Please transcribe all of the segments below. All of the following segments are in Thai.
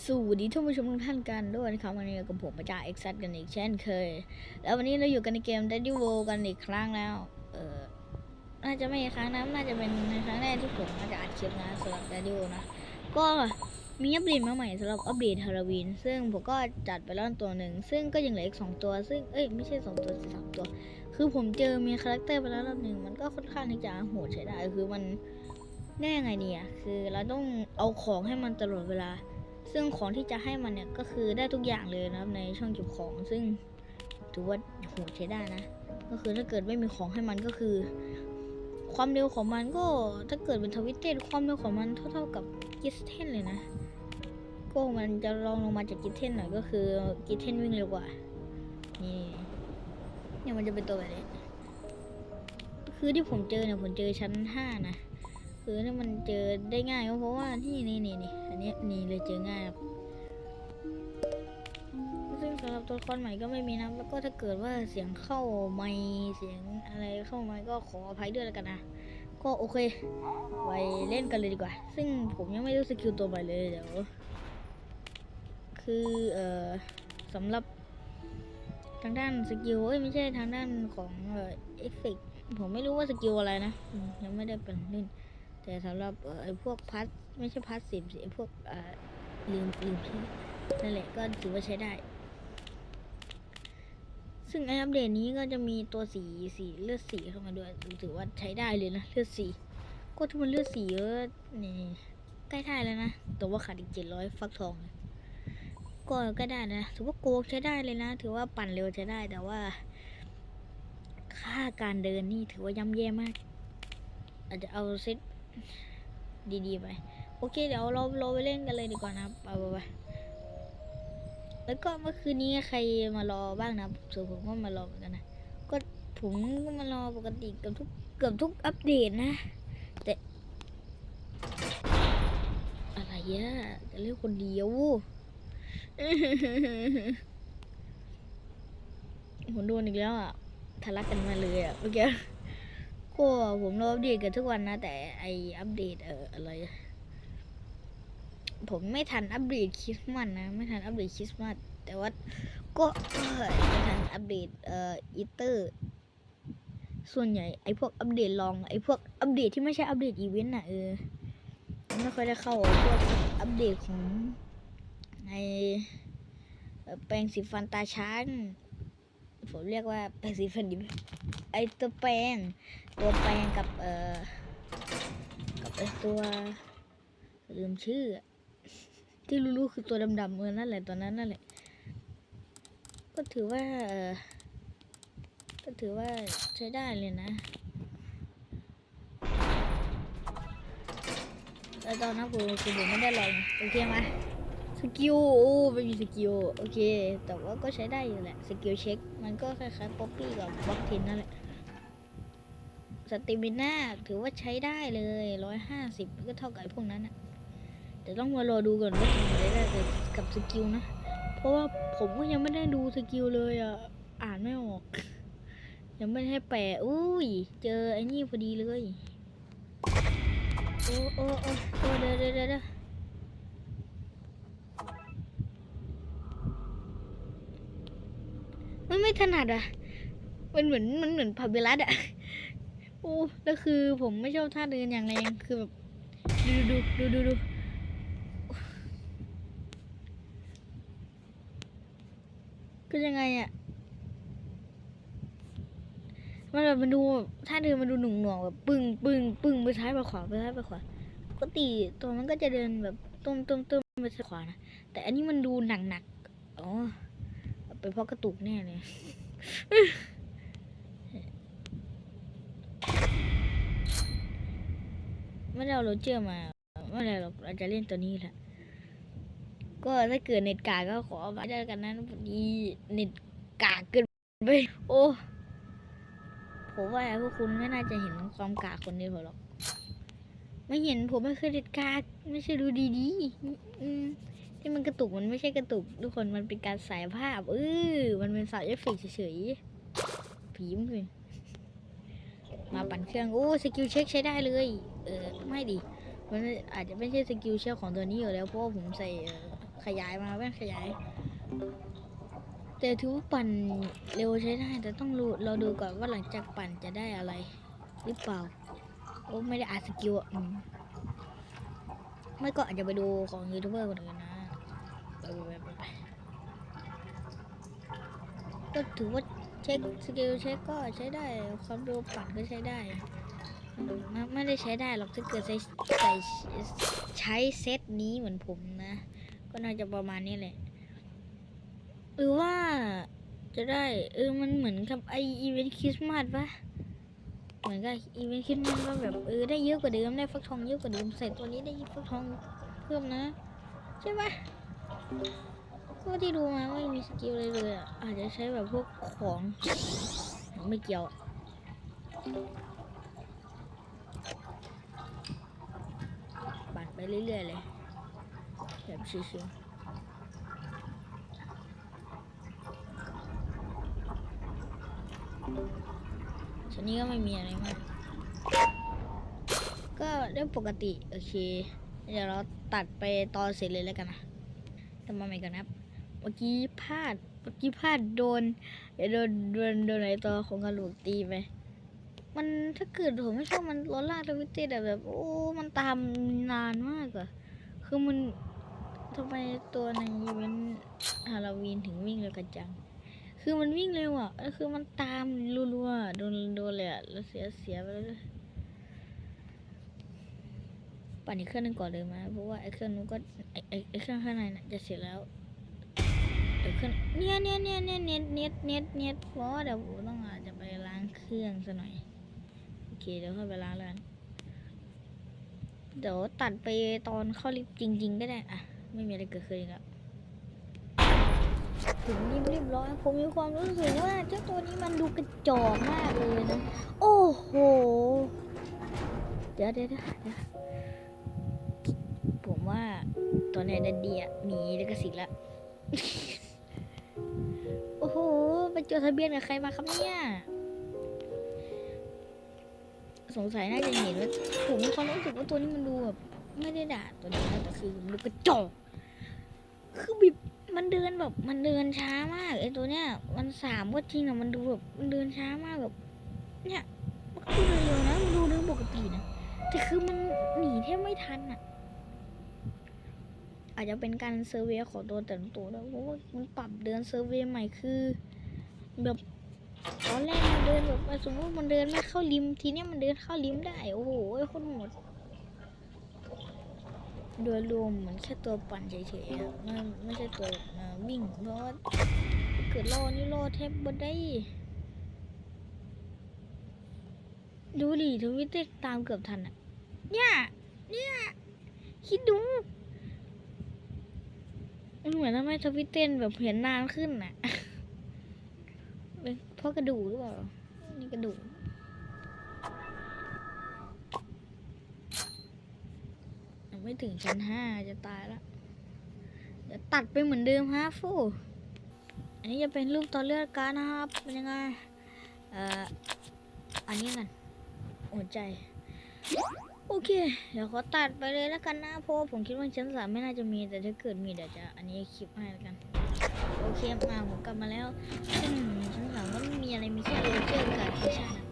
สวัสดีท่านผู้ชมทุกท่านกันด้วยนะครับวันนี้กับผมประจาเอ็กซักันอีกเช่นเคย แล้ววันนี้เราอยู่กันในเกม Daddy w o กันอีกครั้งแล้ว เออน่าจะไม่ครั้งนะน่าจะเป็นครั้งแรกที่ผมมาจะอัดคลิปนะสำหรับ Daddy w o นะ ก็มีอัปเดตมาใหม่สำหรับอัปเดตฮาโลวีนซึ่งผมก็จัดไปแล้วตัวหนึ่ง ซึ่งก็ยังเหลืออีกสองตัว ซึ่งเอ้ยไม่ใช่สองตัวสิสามตัว คือผมเจอมีคาแรคเตอร์ไปแล้วรอบหนึ่งมันก็ค่อนข้างที่จะโหดใช้ได้คือมันได้ยังไงเนี่ยคือเราต้องเอาของให้มันตลอดเวลา ซึ่งของที่จะให้มันเนี่ยก็คือได้ทุกอย่างเลยนะครับในช่องเก็บของซึ่งถือว่าโหใช้ได้นะ ก็คือถ้าเกิดไม่มีของให้มันก็คือ ความเร็วของมันก็ถ้าเกิดเป็นทวิตเตอร์ความเร็วของมันเท่า ๆกับกิสเทนเลยนะก็มันจะรองลงมาจากกิสเทนหน่อยก็คือกิสเทนวิ่งเร็วกว่านี่เนี่ยมันจะเป็นตัวแบบนี้คือที่ผมเจอเนี่ยผมเจอชั้นห้านะคือถ้ามันเจอได้ง่ายก็เพราะว่านี่นี่นี่นี่ นี้นี่เลยเจอง่ายครับซึ่งสำหรับตัวละครใหม่ก็ไม่มีนะแล้วก็ถ้าเกิดว่าเสียงเข้าไม่เสียงอะไรเข้าไมาก็ขออภัยด้วยแล้วกันนะก็โอเคไปเล่นกันเลยดีกว่า ซึ่งผมยังไม่รู้สกิลตัวใหม่เลยเดี๋ยวคือเอ่อสำหรับทางด้านสกิลเอ้ยไม่ใช่ทางด้านของเอ่อเอฟเฟกผมไม่รู้ว่าสกิลอะไรนะยังไม่ได้เป็นเล่นแต่สำหรับไอ้พวกพัส ไม่ใช่พัสสิบสิพวกเอ่อลืมลืมชื่นั่นแหละก็ถือว่าใช้ได้ ซึ่งไออัปเดตนี้ก็จะมีตัวสีสีเลือดสีเข้ามาด้วยถือว่าใช้ได้เลยนะเลือดสีก็ถ้ามันเลือดสีเยอะนี่ใกล้ได้แล้วนะแต่ว่าขาดอีกเจ็ดร้อยฟักทองก็ก็ได้นะถือว่าโกงใช้ได้เลยนะ ถือว่าปั่นเร็วใช้ได้แต่ว่า ค่าการเดินนี่ถือว่าย่ำแย่มาก อาจจะเอาเซตดีๆไป โอเค เดี๋ยวเราเราไปเล่นกันเลยดีกว่านะครับไปไปไปแล้วก็เมื่อคืนนี้ใครมารอบ้างนะส่วนผมก็มารอเหมือนกันนะก็ผมก็มารอปกติเกับทุกเกือบทุกอัปเดตนะ แต่อะไรอะจะเล่นคนเดียวผมโดนอีกแล้วอะทะลักกันมาเลยอะเมื่อกี้ก็ผมรออัปเดตกันทุกวันนะ แต่ไออัปเดตเอออะไร ผมไม่ทันอัปเดตคริสต์มาสนะ ไม่ทันอัปเดตคริสต์มาสแต่ว่าก็ไม่ทันอัปเดตเอ่ออีเตอร์ ส่วนใหญ่ไอพวกอัปเดตลองไอพวกอัปเดตที่ไม่ใช่อัปเดตอีเวนต์น่ะเออไม่ค่อยได้เข้าพวกอัปเดตของในแปรงสีฟันตาช้างผมเรียกว่าแปรงสีฟันดิไอตัวแปรงตัวแปลงกับเอ่อกับไอตัวลืมชื่อ ที่รู้ๆคือตัวดำๆเออนั่นแหละตอนนั้นนั่นแหละ ก็ถือว่าเออก็ถือว่าใช้ได้เลยนะ แต่ตอนนั้นผมคือผมไม่ได้ลองโอเคไหมสกิลโอ้ไม่มีสกิลโอเค แต่ว่าก็ใช้ได้อยู่แหละสกิลเช็ค มันก็คล้ายๆป๊อปปี้กับบล็อกทินนั่นแหละสติมิน่าถือว่าใช้ได้เลยร้อยห้าสิบก็เท่ากับพวกนั้นอะ แต่ต้องมารอดูก่อนว่าทำอะไรได้กับสกิลนะ เพราะว่าผมก็ยังไม่ได้ดูสกิลเลยอะ อ่านไม่ออก ยังไม่ให้แปะอุ้ย เจอไอ้นี่พอดีเลย โอ้โอ้โอ้โอ้เดี๋ยวเดี๋ยวเดี๋ยวมันไม่ถนัดอะ มันเหมือนมันเหมือนพาเบลัสอะโอ้แล้วคือผมไม่ชอบท่าเดินอย่างแรงคือแบบ ดูดูดูดูดู ก็ยังไงอะมันแบบมันดูแบบท่าเดินมันดูหนุ่งหน่วงแบบปึ้งปึ้งปึ้งไปซ้ายไปขวาไปซ้ายไปขวาปกติตัวมันก็จะเดินแบบตุ้มตุ้มตุ้มไปซ้ายขวานะแต่อันนี้มันดูหนักหนักอ๋อเป็นเพราะกระตุกแน่เลยไม่ได้เอาโรเจอร์มาไม่เป็นไรหรอกเราจะเล่นตัวนี้แหละ ก็ถ้าเกิดเน็ตกากก็ขออภัยด้วยกันนะพอดีเน็ตกากเกินไปโอ้ผมว่าพวกคุณไม่น่าจะเห็นความกากคนนี้ผมหรอก ไม่เห็นผมไม่เคยเน็ตกากไม่ใช่ดูดีๆที่มันกระตุกมันไม่ใช่กระตุก ทุกคนมันเป็นการสายภาพเออมันเป็นสายเอฟเฟกเฉยๆผีมเลยมาปั่นเครื่องโอ้สกิลเช็คใช้ได้เลย เออไม่ดิมันอาจจะไม่ใช่สกิลเชี่ยวของตัวนี้อยู่แล้วเพราะว่าผมใส่ ขยายมาแว่นขยาย แต่ถือว่าปั่นเร็วใช้ได้ แต่ต้องรู้เราดูก่อนว่าหลังจากปั่นจะได้อะไร หรือเปล่า โอ้ไม่ได้อาสกิลอะอืมไม่ก็อาจจะไปดูของยูทูบเบอร์คนอื่นนะไปไปไปไปก็ถือว่าเช็คสกิลเช็คก็ใช้ได้ความเร็วปั่นก็ใช้ได้ไม่ไม่ได้ใช้ได้หรอกถ้าเกิดใช้ใช้ใช้เซตนี้เหมือนผมนะ ก็น่าจะประมาณนี้แหละหรือว่าจะได้ เออมันเหมือนกับไออีเวนต์คริสต์มาสปะเหมือนกับอีเวนต์คริสต์มาสว่าแบบเออได้เยอะกว่าเดิมได้ฟักทองเยอะกว่าเดิมใส่ตัวนี้ได้ฟักทองเพิ่มนะ ใช่ปะก็ที่ดูมาไม่มีสกิลเลยเลยอะอาจจะใช้แบบพวกของไม่เกี่ยวปั่นไปเรื่อยๆเลย แบบชิวๆชนนี้ก็ไม่มีอะไรมาก ก็เรื่องปกติ โอเค เดี๋ยวเราตัดไปตอนเสร็จเลยแล้วกันนะทำมาใหม่ก่อนนะครับ เมื่อกี้พลาด เมื่อกี้พลาดโดนเดี๋ยวโดนโดนโดนไหนตัวของกระโหลกตีไปมันถ้าเกิดผมไม่ชอบมันล้อลากทวิตเตอร์แบบ โอ้ มันตามนานมากอะคือมัน ทำไมตัวในอีเวนต์ฮาโลวีนถึงวิ่งเร็วกันจัง คือมันวิ่งเร็วอะแล้วคือมันตามรัวๆ โดนโดนเลยอะ แล้วเสียเสียไปแล้วด้วยปั่นอีกเครื่องนึงก่อนเลยไหมเพราะว่าไอ้เครื่องนู้นก็ไอ้ไอ้เครื่องข้างในน่ะจะเสร็จแล้วเดี๋ยวเครื่องเนี่ยเนี่ยเนี่ยเนี่ยเน็ตเน็ตเน็ตเน็ตเพราะว่าเดี๋ยวผมต้องอาจจะไปล้างเครื่องซะหน่อย โอเคเดี๋ยวค่อยไปล้างแล้วกันเดี๋ยวตัดไปตอนเข้าลิฟต์จริง ๆ ก็ได้อะ ไม่มีอะไรเกิดขึ้นอีกแล้วถึงรีบเรียบร้อยผมมีความรู้สึกว่าเจ้าตัวนี้มันดูกระจอกมากเลยนะ โอ้โห เดี๋ยวเดี๋ยวเดี๋ยวผมว่าตัวในดันเดียมีลิขสิทธิ์ละ โอ้โหไปจดทะเบียนกับใครมาครับเนี่ย สงสัยน่าจะเห็นว่าผมมีความรู้สึกว่าตัวนี้มันดูแบบไม่ได้ด่าตัวนี้นะแต่คือมันดูกระจอก คือแบบมันเดินแบบมันเดินช้ามากไอ้ตัวเนี้ยมันสามก็จริงอะมันดูแบบมันเดินช้ามากแบบเนี่ยมันก็ดูเร็วนะมันดูเรื่องปกตินะแต่คือมันหนีแทบไม่ทันอะอาจจะเป็นการเซอร์เวยของตัวแต่ละตัวด้วเพราะว่ามันปรับเดินเซอร์เวยใหม่คือ แบบตอนแรกมันเดินแบบสมมติมันเดินไม่เข้าริมทีเนี้ยมันเดินเข้าริมได้โอ้โหโคตรโหด โดยรวมเหมือนแค่ตัวปั่นเฉยๆอะไม่ไม่ใช่ตัววิ่ง เพราะว่าเกิดรอนี่รอแทบบ่ได้ ดูดิทวิตเตอร์ตามเกือบทันอะเนี่ยเนี่ยคิดดูมันเหมือนทำให้ทวิตเตอร์แบบเห็นนานขึ้นน่ะเป็นเพราะกระดูกหรือเปล่า นี่กระดูก ยัง ไม่ถึงชั้นห้าจะตายแล้วเดี๋ยวตัดไปเหมือนเดิมฮะฟูอันนี้จะเป็นรูปตอนเลือดการนะครับเป็นยังไงเอ่ออันนี้กันหัวใจ โอเค เดี๋ยวขอตัดไปเลยแล้วกันนะเพราะผมคิดว่าชั้นสามไม่น่าจะมีแต่ถ้าเกิดมีเดี๋ยวจะอันนี้คลิปให้แล้วกันโอเคมาผมกลับมาแล้วซึ่งชั้นสามก็ไม่มีอะไรมีแค่โรเจอร์กับทิชานะ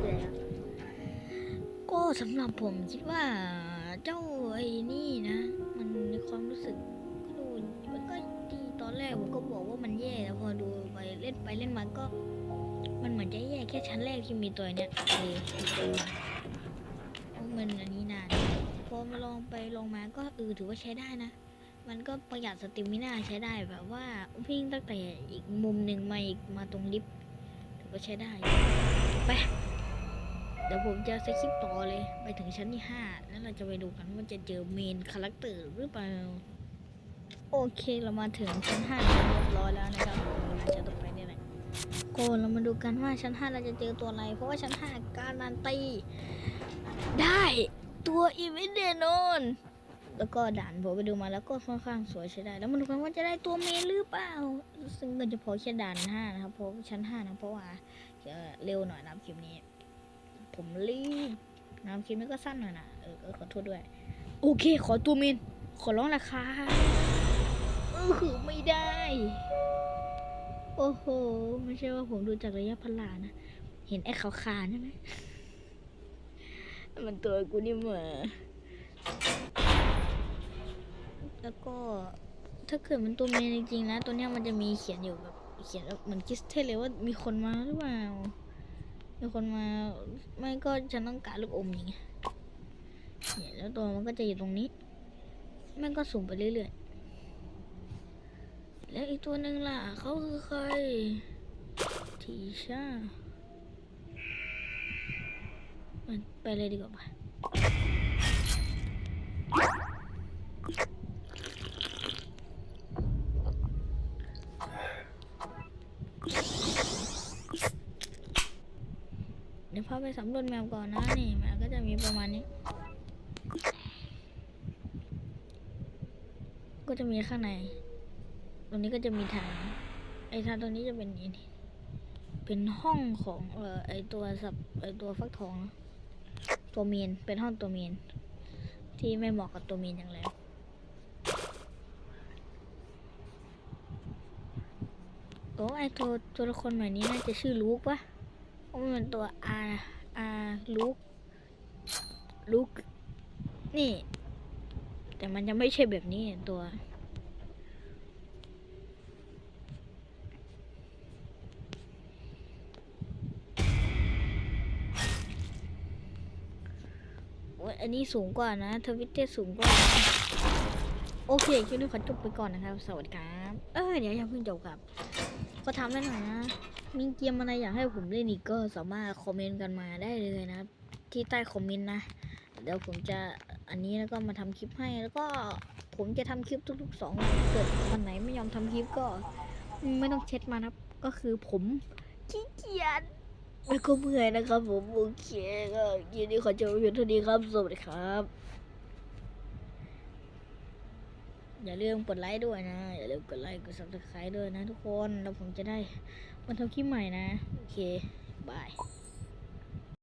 เกลือ สำหรับผมคิดว่าเจ้าไอ้นี่นะ มันในความรู้สึกก็ดูมันก็ดีตอนแรกผมก็บอกว่ามันแย่แล้วพอดูไปเล่นไปเล่นมาก็ มันเหมือนจะแย่แค่ชั้นแรกที่มีตัวเนี้ยเออตัวมันเพราะมันอันนี้นานพอมาลองไปลองมาก็เออถือว่าใช้ได้นะ มันก็ประหยัดสติมิน่าใช้ได้แบบว่าวิ่งตั้งแต่อีกมุมหนึ่งมาอีกมาตรงลิฟต์ถือว่าใช้ได้ไป เดี๋ยวผมจะสคริปต่อเลย ไปถึงชั้นที่ห้าแล้วเราจะไปดูกันว่าจะเจอเมนคาแรคเตอร์หรือเปล่า โอเคเรามาถึงชั้นห้าเรียบร้อยแล้วนะครับเราจะต้องไปนี่แหละโกเรามาดูกันว่าชั้นห้าเราจะเจอตัวอะไร เพราะว่าชั้นห้าการันตีได้ตัวอีเวนต์แน่นอนแล้วก็ด่านผมไปดูมาแล้วก็ค่อนข้างสวยใช้ได้ แล้วมาดูกันว่าจะได้ตัวเมนหรือเปล่า ซึ่งก็จะพอแค่ด่านห้านะครับเพราะชั้นห้านะเพราะว่าจะเร็วหน่อยนะคลิปนี้ ผมรีบน้ำคลิปนี้ก็สั้นหน่อยนะเออขอโทษด้วย โอเค ขอตัวเมนขอร้องราคาเออไม่ได้ โอ้โห ไม่ใช่ว่าผมดูจากระยะพลานะ เห็นไอ้ขาวๆใช่ไหมมันตัวกูนี่เหมือแล้วก็ถ้าเกิดมันตัวเมนจริงๆนะ ตัวเนี้ยมันจะมีเขียนอยู่แบบเขียนแบบเหมือนกิสเทสเลยว่ามีคนมาหรือเปล่า มีคนมาไม่ก็ฉันต้องการลูกอมอย่างเงี้ยเนี่ยแล้วตัวมันก็จะอยู่ตรงนี้มันก็สูงไปเรื่อยๆ แล้วอีกตัวหนึ่งล่ะเขาคือใครทีชามันไปเลยดีกว่าปะ เดี๋ยวพาไปสำรวจแมวก่อนนะนี่แมวก็จะมีประมาณนี้ ก็จะมีข้างใน ตรงนี้ก็จะมีทาง ไอ้ทางตรงนี้จะเป็นนี่นี่เป็นห้องของเอ่อไอตัวสับไอตัวฟักทองนะตัวเมนเป็นห้องตัวเมน ที่ไม่เหมาะกับตัวเมนอย่างไรโอ้ไอตัวตัวละครใหม่นี้น่าจะชื่อลูกปะ เพรามันเป็นตัวอาอาลูกลูกนี่ แต่มันจะไม่ใช่แบบนี้ตัวอันนี้สูงกว่านะทวิตเตอร์สูงกว่า โอเคคลิปนี้ขอจบไปก่อนนะครับ สวัสดีครับ เออเดี๋ยวยังเพิ่งจบครับ ก็ทำได้หน่อยนะ มีเกมอะไรอยากให้ผมเล่นอีกก็สามารถคอมเมนต์กันมาได้เลยนะครับ ที่ใต้คอมเมนต์นะ เดี๋ยวผมจะอันนี้แล้วก็มาทำคลิปให้แล้วก็ผมจะทำคลิปทุกๆสองวันเกิดวันไหนไม่ยอมทำคลิปก็ไม่ต้องเช็ดมานะครับก็คือผมขี้เกียจแล้วก็เมื่อยนะครับผมโอเคก็ยินดีขอจบเพียงเท่านี้ครับสวัสดีครับ อย่าลืมกดไลค์ด้วยนะ อย่าลืมกดไลค์กด subscribe ด้วยนะทุกคนแล้วผมจะได้ วันทำคลิปใหม่นะ โอเค บาย